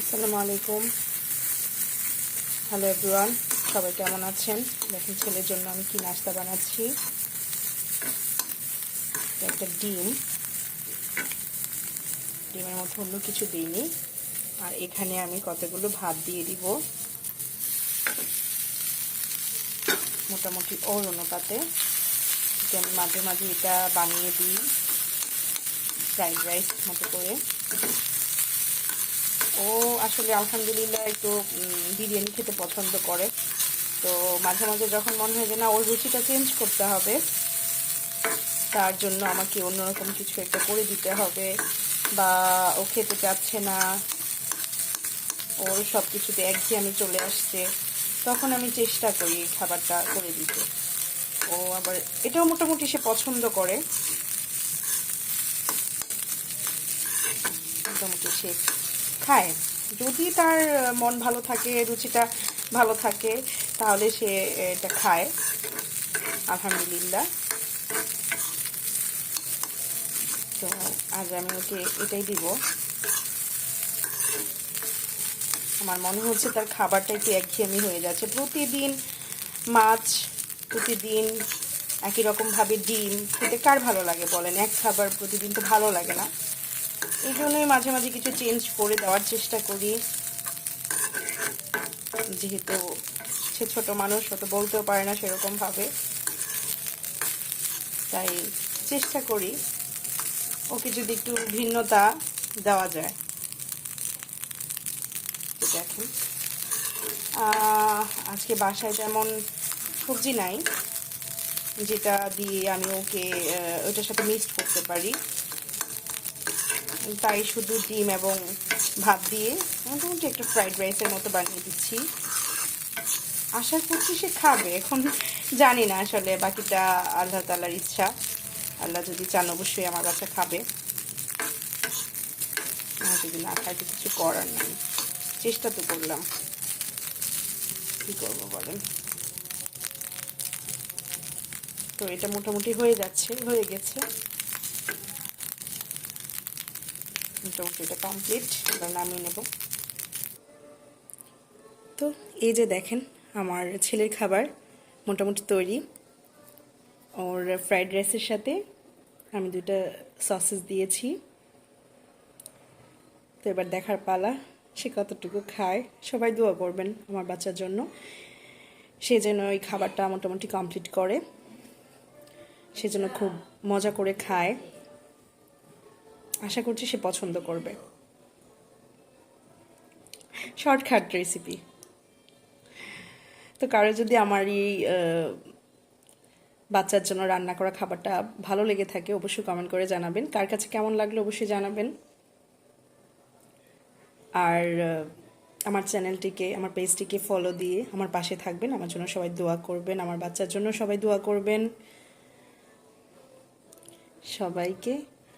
আসসালামু আলাইকুম। Hello everyone সবাই কেমন আছেন? দেখুন ছেলের জন্য আমি কি নাস্তা বানাচ্ছি। একটা ডিম। ডিমের মধ্যে অন্য কিছু দিইনি। আর এখানে আমি কতগুলো ভাত দিয়ে দিব। মোটামুটি ওর অনুপাতে আমি মাঝে মাঝে এটা বানিয়ে দিই। ফ্রাইড রাইস মতো করে। ও আসলে আলহামদুলিল্লাহ একটু বিরিয়ানি খেতে পছন্দ করে। তো মাঝে মাঝে যখন মনে হয় যে না, ওর রুচিটা চেঞ্জ করতে হবে, তার জন্য আমাকে অন্যরকম কিছু একটা করে দিতে হবে, বা ও খেতে চাচ্ছে না, ওর সব কিছুতে একঘেয়েমি চলে আসছে, তখন আমি চেষ্টা করি খাবারটা করে দিতে। ও আবার, এটাও মোটামুটি সে পছন্দ করে। মোটামুটি সে খায়। যদি তার মন ভালো থাকে, রুচিটা ভালো থাকে, তাহলে সে এটা খায়। আলহামদুলিল্লাহ। তো আজ আমি ওকে এটাই দিব। আমার মনে হচ্ছে তার খাবারটা একটু একঘেয়েমি হয়ে যাচ্ছে। প্রতিদিন মাছ, প্রতিদিন একই রকমভাবে ডিম, খেতে কার ভালো লাগে বলেন? এক খাবার প্রতিদিন তো ভালো লাগে না। এই জন্যই মাঝে মাঝে কিছু চেঞ্জ করে দেওয়ার চেষ্টা করি। যেহেতু সে ছোট মানুষ হয়তো বলতেও পারে না সেরকমভাবে। তাই চেষ্টা করি ওকে যদি একটু ভিন্নতা দেওয়া যায়। দেখেন। আজকে বাসায় যেমন সবজি নাই, যেটা দিয়ে আমি ওকে ওটার সাথে মিক্সড করতে পারি। তাই শুধু ডিম এবং ভাত দিয়ে মোটামুটি একটা ফ্রাইড রাইসের মতো বানিয়ে দিচ্ছি। আশা করছি সে খাবে, এখন জানি না আসলে বাকিটা আল্লাহ তালার ইচ্ছা। আল্লাহ যদি চান অবশ্যই আমার বাচ্চা খাবে। আর যদি না খায় তো কিছু করার নেই। চেষ্টা তো করলাম। কি করব বলেন? তো এটা মোটামুটি হয়ে যাচ্ছে, হয়ে গেছে। কমপ্লিট এবার নামিয়ে নেব। তো এই যে দেখেন, আমার ছেলের খাবার মোটামুটি তৈরি। ওর ফ্রাইড রাইসের সাথে আমি দুটা সসেস দিয়েছি। তো এবার দেখার পালা, সে কতটুকু খায়। সবাই দোয়া করবেন আমার বাচ্চার জন্য। সে যেন ওই খাবারটা মোটামুটি কমপ্লিট করে। সে যেন খুব মজা করে খায়। আশা করছি সে পছন্দ করবে। শর্টকাট রেসিপি তো কারও যদি আমার এই বাচ্চার জন্য রান্না করা খাবারটা ভালো লেগে থাকে, অবশ্যই কমেন্ট করে জানাবেন। কার কাছে কেমন লাগল অবশ্যই জানাবেন। আর আমার চ্যানেলটিকে, আমার পেজটিকে ফলো দিয়ে আমার পাশে থাকবেন। আমার জন্য সবাই দোয়া করবেন। আমার বাচ্চার জন্য সবাই দোয়া করবেন। সবাইকে